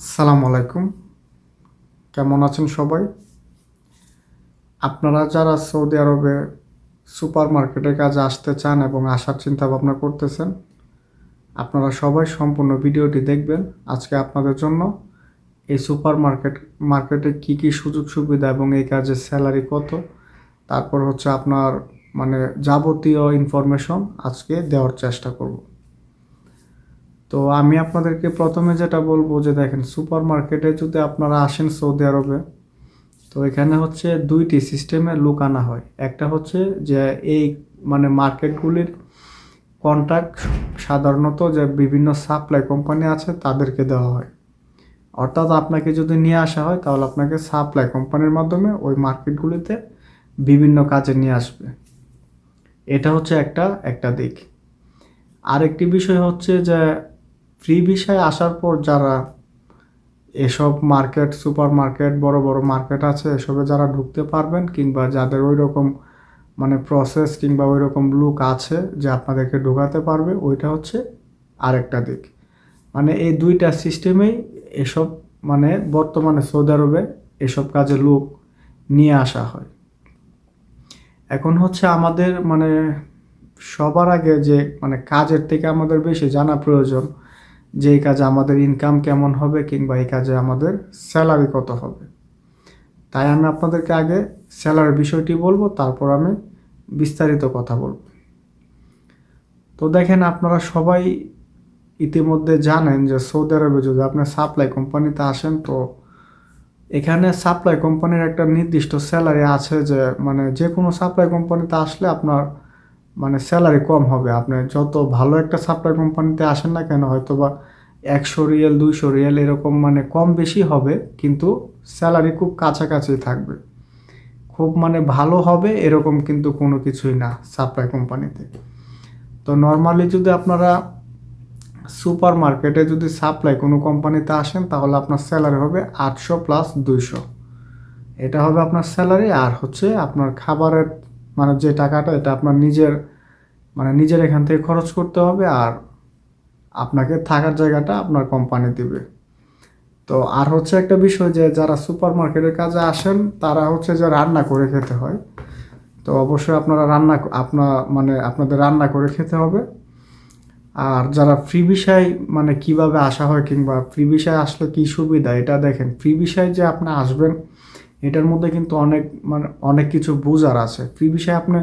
আসসালামু আলাইকুম। কেমন আছেন সবাই? আপনারা যারা সৌদি আরবে সুপার মার্কেটের কাজে আসতে চান এবং আসার চিন্তা ভাবনা করতেছেন, আপনারা সবাই সম্পূর্ণ ভিডিওটি দেখবেন আজকে আপনাদের জন্য এই সুপার মার্কেট মার্কেটে কী কী সুযোগ সুবিধা এবং এই কাজের স্যালারি কত, তারপর হচ্ছে আপনার মানে যাবতীয় ইনফরমেশন আজকে দেওয়ার চেষ্টা করব। তো আমি আপনাদেরকে প্রথমে যেটা বলব যে দেখেন সুপার মার্কেটে যদি আপনারা আসেন সৌদি আরবে, তো এখানে হচ্ছে দুইটি সিস্টেমে লুক আনা হয়। একটা হচ্ছে যে এই মানে মার্কেটগুলির কন্ট্রাক্ট সাধারণত যে বিভিন্ন সাপ্লাই কোম্পানি আছে তাদেরকে দেওয়া হয়। অর্থাৎ আপনাকে যদি নিয়ে আসা হয়, তাহলে আপনাকে সাপ্লাই কোম্পানির মাধ্যমে ওই মার্কেটগুলিতে বিভিন্ন কাজে নিয়ে আসবে। এটা হচ্ছে একটা একটা দিক। আরেকটি বিষয় হচ্ছে যে ফ্রি বিষয়ে আসার পর যারা এসব মার্কেট সুপার মার্কেট বড় বড় মার্কেট আছে, এসবে যারা ঢুকতে পারবেন কিংবা যাদের ওই রকম মানে প্রসেস কিংবা ওই রকম লুক আছে যে আপনাদেরকে ঢোকাতে পারবে, ওইটা হচ্ছে আরেকটা দিক। মানে এই দুইটা সিস্টেমেই এসব মানে বর্তমানে সৌদি আরবে এসব কাজে লোক নিয়ে আসা হয়। এখন হচ্ছে আমাদের মানে সবার আগে যে মানে কাজের থেকে আমাদের বেশি জানা প্রয়োজন যে এই কাজে আমাদের ইনকাম কেমন হবে কিংবা এই কাজে আমাদের স্যালারি কত হবে। তাই আমি আপনাদেরকে আগে স্যালারির বিষয়টি বলব, তারপর আমি বিস্তারিত কথা বলব। তো দেখেন আপনারা সবাই ইতিমধ্যে জানেন যে সৌদি আরবে যদি আপনি সাপ্লাই কোম্পানিতে আসেন, তো এখানে সাপ্লাই কোম্পানির একটা নির্দিষ্ট স্যালারি আছে যে মানে যে কোনো সাপ্লাই কোম্পানিতে আসলে আপনার মানে স্যালারি কম হবে। আপনি যত ভালো একটা সাপ্লাই কোম্পানিতে আসেন না কেন হয়তো বা একশো রিয়েল দুইশো রিয়েল এরকম মানে কম বেশি হবে, কিন্তু স্যালারি খুব কাছাকাছি থাকবে। খুব মানে ভালো হবে এরকম কিন্তু কোনো কিছুই না সাপ্লাই কোম্পানিতে তো নর্মালি যদি আপনারা সুপার মার্কেটে যদি সাপ্লাই কোনো কোম্পানিতে আসেন, তাহলে আপনার স্যালারি হবে আটশো প্লাস দুইশো। এটা হবে আপনার স্যালারি আর হচ্ছে আপনার খাবারের মানে যে টাকাটা, এটা আপনার নিজের মানে নিজের এখান থেকে খরচ করতে হবে আর আপনাকে থাকার জায়গাটা আপনার কোম্পানি দিবে। তো আর হচ্ছে একটা বিষয় যে, যারা সুপার মার্কেটের কাজে আসেন, তারা হচ্ছে যে রান্না করে খেতে হয়। তো অবশ্যই আপনারা রান্না আপনার মানে আপনাদের রান্না করে খেতে হবে। আর যারা ফ্রি বিষয় মানে কীভাবে আসা হয় কিংবা ফ্রি বিষয় আসলে কি সুবিধা, এটা দেখেন। ফ্রি বিষয় যে আপনি আসবেন এটার মধ্যে কিন্তু অনেক মানে অনেক কিছু বোঝার আছে। ফ্রি বিষয় আপনি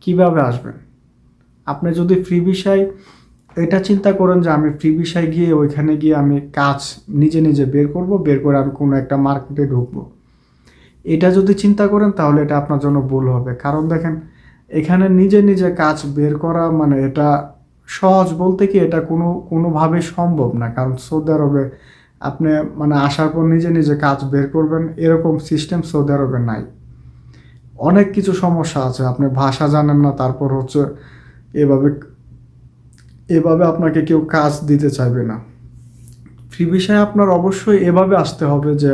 কীভাবে আসবেন? আপনি যদি ফ্রি বিষয় এটা চিন্তা করেন যে আমি ফ্রি বিষয় গিয়ে ওইখানে গিয়ে আমি কাজ নিজে নিজে বের করব, বের করে আমি কোনো একটা মার্কেটে ঢুকবো। এটা যদি চিন্তা করেন তাহলে এটা আপনার জন্য ভুল হবে। কারণ দেখেন, এখানে নিজে নিজে কাজ বের করা মানে এটা সহজ বলতে কি এটা কোনো, কোনোভাবে সম্ভব না। কারণ সৌদি আরবে আপনি মানে আসার পর নিজে নিজে কাজ বের করবেন, এরকম সিস্টেম সৌদি আরবে নাই। অনেক কিছু সমস্যা আছে, আপনি ভাষা জানেন না, তারপর হচ্ছে এভাবে এভাবে আপনাকে কেউ কাজ দিতে চাইবে না। ফ্রি বিষয়ে আপনার অবশ্যই এভাবে আসতে হবে যে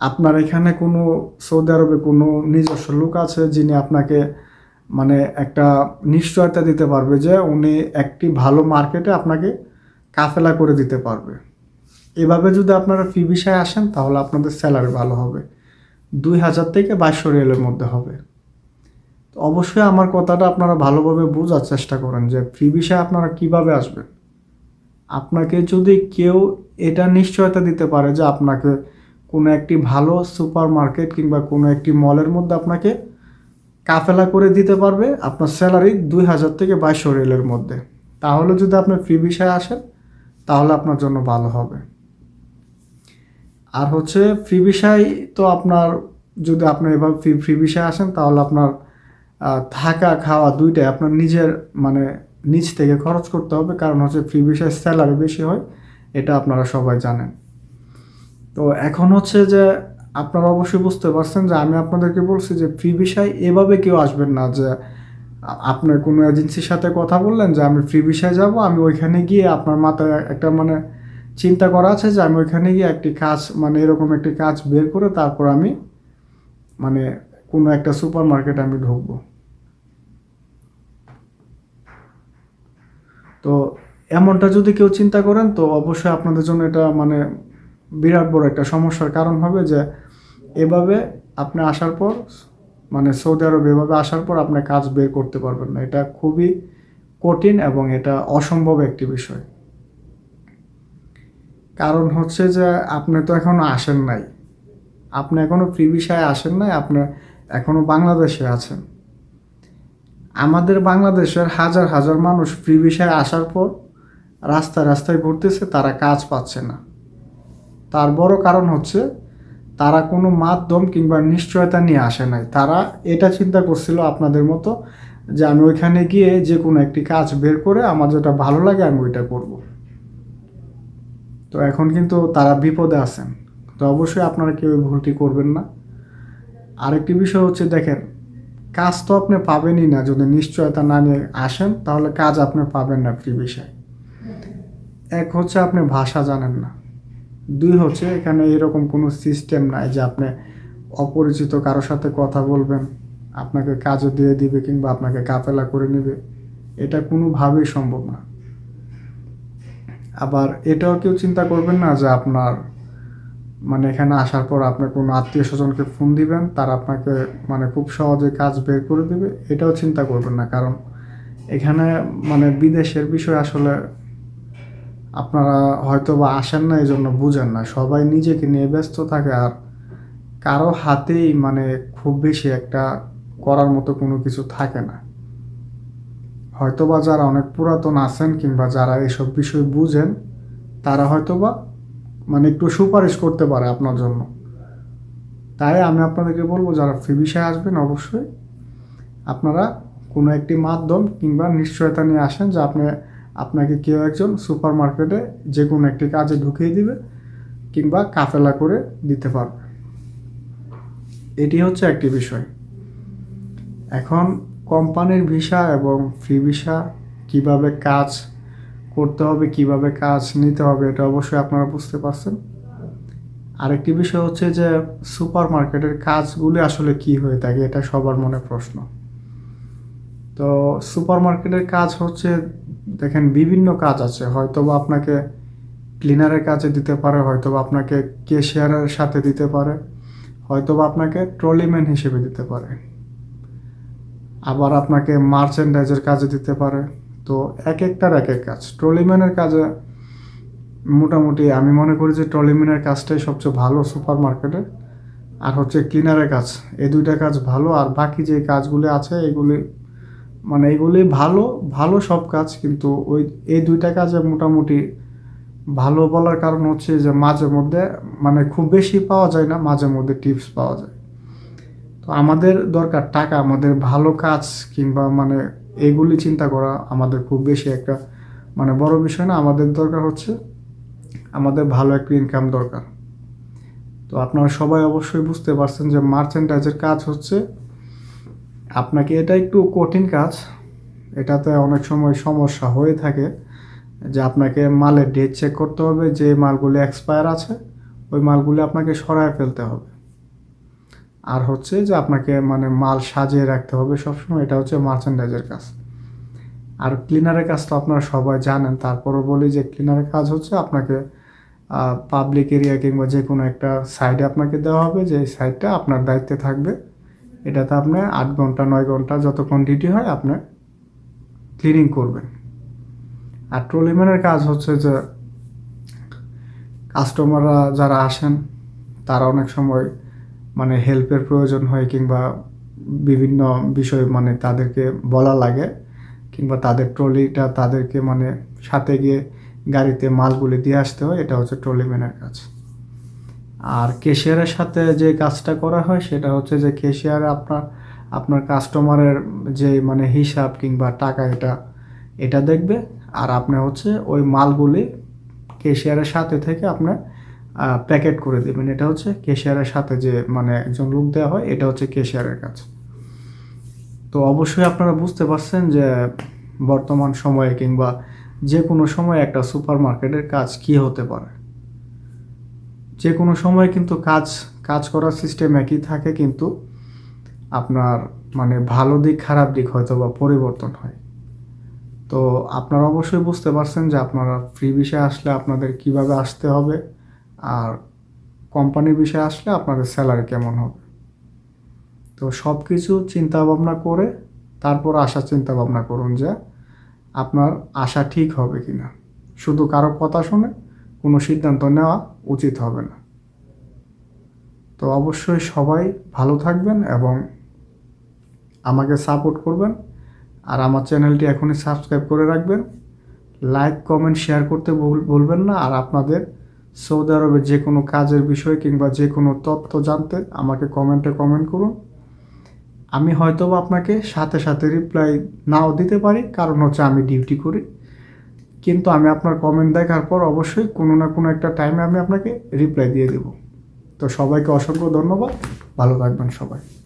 আপনার এখানে কোনো সৌদি আরবে কোনো নিজস্ব লোক আছে যিনি আপনাকে মানে একটা নিশ্চয়তা দিতে পারবে যে উনি একটি ভালো মার্কেটে আপনাকে কাফেলা করে দিতে পারবে। এভাবে যদি আপনারা ফি বিষয়ে আসেন, তাহলে আপনাদের স্যালারি ভালো হবে। দুই হাজার থেকে বাইশশো রিয়েলের মধ্যে হবে। তো অবশ্যই আমার কথাটা আপনারা ভালোভাবে বোঝার চেষ্টা করেন যে ফ্রি বিষয়ে আপনারা কীভাবে আসবেন। আপনাকে যদি কেউ এটা নিশ্চয়তা দিতে পারে যে আপনাকে কোনো একটি ভালো সুপার মার্কেট কিংবা কোনো একটি মলের মধ্যে আপনাকে কাফেলা করে দিতে পারবে আপনার স্যালারি দুই হাজার থেকে বাইশশো রেলের মধ্যে। তাহলে যদি আপনি ফ্রি বিষয়ে আসেন, তাহলে আপনার জন্য ভালো হবে। আর হচ্ছে ফ্রি বিষয় তো আপনার, যদি আপনি এভাবে ফ্রি ফ্রি বিষয়ে আসেন, তাহলে আপনার থাকা, খাওয়া দুইটাই আপনার নিজের মানে নিজ থেকে খরচ করতে হবে। কারণ হচ্ছে ফ্রি বিষয়ে স্যালারি বেশি হয়, এটা আপনারা সবাই জানেন। তো এখন হচ্ছে যে আপনারা অবশ্যই বুঝতে পারছেন যে আমি আপনাদেরকে বলছি যে ফ্রি বিষয় এভাবে কেউ আসবেন না যে, আপনার কোনো এজেন্সির সাথে কথা বললেন যে আমি ফ্রি বিষয়ে যাব, আমি ওইখানে গিয়ে আপনার মাথায় একটা মানে চিন্তা করা আছে যে আমি ওইখানে গিয়ে একটি কাজ মানে এরকম একটি কাজ বের করে তারপর আমি মানে কোনো একটা সুপার মার্কেটে আমি ঢুকবো। তো এমনটা যদি কেউ চিন্তা করেন, তো অবশ্যই আপনাদের জন্য এটা মানে বিরাট বড় একটা সমস্যার কারণ হবে যে এভাবে আপনি আসার পর মানে সৌদি আরব এভাবে আসার পর আপনি কাজ বের করতে পারবেন না। এটা খুবই কঠিন এবং এটা অসম্ভব একটি বিষয়। কারণ হচ্ছে যে আপনি তো এখনও আসেন নাই। আপনি এখনও ফ্রি বিষয়ে আসেন নাই, আপনি এখনও বাংলাদেশে আছেন। আমাদের বাংলাদেশের হাজার হাজার মানুষ ফ্রি বিষয়ে আসার পর রাস্তায় রাস্তায় ঘুরতেছে, তারা কাজ পাচ্ছে না। তার বড় কারণ হচ্ছে তারা কোনো মাধ্যম কিংবা নিশ্চয়তা নিয়ে আসে নাই। তারা এটা চিন্তা করছিল আপনাদের মতো যে আমি ওইখানে গিয়ে যে কোনো একটি কাজ বের করে আমার যেটা ভালো লাগে আমি ওইটা করব। তো এখন কিন্তু তারা বিপদে আছেন। তো অবশ্যই আপনারা কেউ ভুলটি করবেন না। আরেকটি বিষয় হচ্ছে, দেখেন, কাজ তো আপনি পাবেনই না। যদি নিশ্চয়তা না নিয়ে আসেন, তাহলে কাজ আপনি পাবেন না ফ্রি বিষয়। এক হচ্ছে, আপনি ভাষা জানেন না। দুই হচ্ছে, এখানে এরকম কোনো সিস্টেম নাই যে আপনি অপরিচিত কারোর সাথে কথা বলবেন, আপনাকে কাজও দিয়ে দিবে কিংবা আপনাকে কাফেলা করে নেবে। এটা কোনোভাবেই সম্ভব না। আবার এটাও কেউ চিন্তা করবেন না যে আপনার মানে এখানে আসার পর আপনি কোনো আত্মীয় স্বজনকে ফোন দিবেন, তারা আপনাকে মানে খুব সহজে কাজ বের করে দেবে, এটাও চিন্তা করবেন না। কারণ এখানে মানে বিদেশের বিষয় আসলে আপনারা হয়তো বা আসেন না এই জন্য বুঝেন না। সবাই নিজেকে নিয়ে ব্যস্ত থাকে আর কারও হাতেই মানে খুব বেশি একটা করার মতো কোনো কিছু থাকে না। হয়তোবা যারা অনেক পুরাতন আছেন কিংবা যারা এসব বিষয় বুঝেন, তারা হয়তোবা মানে একটু সুপারিশ করতে পারে আপনার জন্য। তাই আমি আপনাদেরকে বলব, যারা ফ্রি বিষয়ে আসবেন অবশ্যই আপনারা কোনো একটি মাধ্যম কিংবা নিশ্চয়তা নিয়ে আসেন যে আপনি, আপনাকে কেউ একজন সুপার মার্কেটে যে কোনো একটি কাজে ঢুকিয়ে দিবে কিংবা কাফেলা করে দিতে পারবে। এটি হচ্ছে একটি বিষয়। এখন কোম্পানির ভিসা এবং ফ্রি ভিসা, কীভাবে কাজ করতে হবে, কীভাবে কাজ নিতে হবে, এটা অবশ্যই আপনারা বুঝতে পারছেন। আরেকটি বিষয় হচ্ছে যে সুপার মার্কেটের কাজগুলি আসলে কি হয়ে থাকে, এটা সবার মনে প্রশ্ন। তো সুপার মার্কেটের কাজ হচ্ছে, দেখেন বিভিন্ন কাজ আছে হয়তো বা আপনাকে ক্লিনারের কাজে দিতে পারে হয়তো বা আপনাকে কেশিয়ারের সাথে দিতে পারে হয়তো বা আপনাকে ট্রলিম্যান হিসেবে দিতে পারে। আবার আপনাকে মার্চেন্ডাইজের কাজে দিতে পারে। তো এক একটার এক এক কাজ। ট্রলিম্যানের কাজে মোটামুটি আমি মনে করি যে ট্রলিম্যানের কাজটাই সবচেয়ে ভালো সুপার মার্কেটে আর হচ্ছে ক্লিনারের কাজ। এই দুইটা কাজ ভালো। আর বাকি যে কাজগুলি আছে, এগুলি মানে এগুলি ভালো ভালো সব কাজ। কিন্তু ওই, এই দুইটা কাজে মোটামুটি ভালো বলার কারণ হচ্ছে যে মাঝে মধ্যে মানে খুব বেশি পাওয়া যায় না, মাঝে মধ্যে টিপস পাওয়া যায়। তো আমাদের দরকার টাকা, আমাদের ভালো কাজ কিংবা মানে এগুলি চিন্তা করা আমাদের খুব বেশি একটা মানে বড় বিষয় না। আমাদের দরকার হচ্ছে আমাদের ভালো একটা ইনকাম দরকার। তো আপনারা সবাই অবশ্যই বুঝতে পারছেন যে মার্চেন্টাইজের কাজ হচ্ছে আপনাকে এটা একটু কঠিন কাজ। এটাতে অনেক সময় সমস্যা হয়ে থাকে যে আপনাকে মালের ডেট চেক করতে হবে, যে মালগুলি এক্সপায়ার আছে, ওই মালগুলি আপনাকে সরায় ফেলতে হবে। আর হচ্ছে যে আপনাকে মানে মাল সাজিয়ে রাখতে হবে সবসময়, এটা হচ্ছে মার্চেন্ডাইজের কাজ। আর ক্লিনারের কাজ তো আপনারা সবাই জানেন, তারপরও বলি যে ক্লিনারের কাজ হচ্ছে আপনাকে পাবলিক এরিয়া কিংবা যে কোনো একটা সাইডে আপনাকে দেওয়া হবে, যে সাইডটা আপনার দায়িত্বে থাকবে। এটাতে আপনি আট ঘণ্টা, নয় ঘণ্টা যতক্ষণ ডিউটি হয় আপনি ক্লিনিং করবেন। আর ট্রলিম্যানের কাজ হচ্ছে যে কাস্টমাররা যারা আসেন, তারা অনেক সময় মানে হেল্পের প্রয়োজন হয় কিংবা বিভিন্ন বিষয় মানে তাদেরকে বলা লাগে কিংবা তাদের ট্রলিটা তাদেরকে মানে সাথে গিয়ে গাড়িতে মালগুলি দিয়ে আসতে হয়, এটা হচ্ছে ট্রলিম্যানের কাজ। আর কেশিয়ারের সাথে যে কাজটা করা হয়, সেটা হচ্ছে যে কেশিয়ারে আপনার আপনার কাস্টমারের যে মানে হিসাব কিংবা টাকা এটা এটা দেখবে। আর আপনি হচ্ছে ওই মালগুলি কেশিয়ারের সাথে থেকে আপনার প্যাকেট করে দেবেন। এটা হচ্ছে কেশিয়ারের সাথে যে মানে একজন লোক দেওয়া হয়, এটা হচ্ছে কেশিয়ারের কাজ। তো অবশ্যই আপনারা বুঝতে পারছেন যে, বর্তমান সময়ে কিংবা যে কোনো সময় একটা সুপার মার্কেটের কাজ কি হতে পারে। যে কোনো সময় কিন্তু কাজ কাজ করার সিস্টেম একই থাকে, কিন্তু আপনার মানে ভালো দিক, খারাপ দিক হয়তো বা পরিবর্তন হয়। তো আপনারা অবশ্যই বুঝতে পারছেন যে, আপনারা ফ্রি বিষয়ে আসলে আপনাদের কীভাবে আসতে হবে। আর কোম্পানির বিষয়ে আসলে আপনাদের স্যালারি কেমন হবে? তো সব কিছু চিন্তা ভাবনা করে তারপর আসার চিন্তা ভাবনা করুন যে আপনার আশা ঠিক হবে কি না শুধু কারও কথা শুনে কোনো সিদ্ধান্ত নেওয়া উচিত হবে না। তো অবশ্যই সবাই ভালো থাকবেন এবং আমাকে সাপোর্ট করবেন আর আমার চ্যানেলটি এখনই সাবস্ক্রাইব করে রাখবেন। লাইক কমেন্ট শেয়ার করতে ভুল- ভুলবেন না। আর আপনাদের সৌদি আরবে যে কোনো কাজের বিষয় কিংবা যে কোনো তথ্য জানতে আমাকে কমেন্টে কমেন্ট করুন। আমি হয়তো আপনাকে সাথে সাথে রিপ্লাই নাও দিতে পারি, কারণ হচ্ছে আমি ডিউটি করি। কিন্তু আমি আপনার কমেন্ট দেখার পর অবশ্যই কোনো না কোনো একটা টাইমে আমি আপনাকে রিপ্লাই দিয়ে দেব। তো সবাইকে অসংখ্য ধন্যবাদ। ভালো থাকবেন সবাই।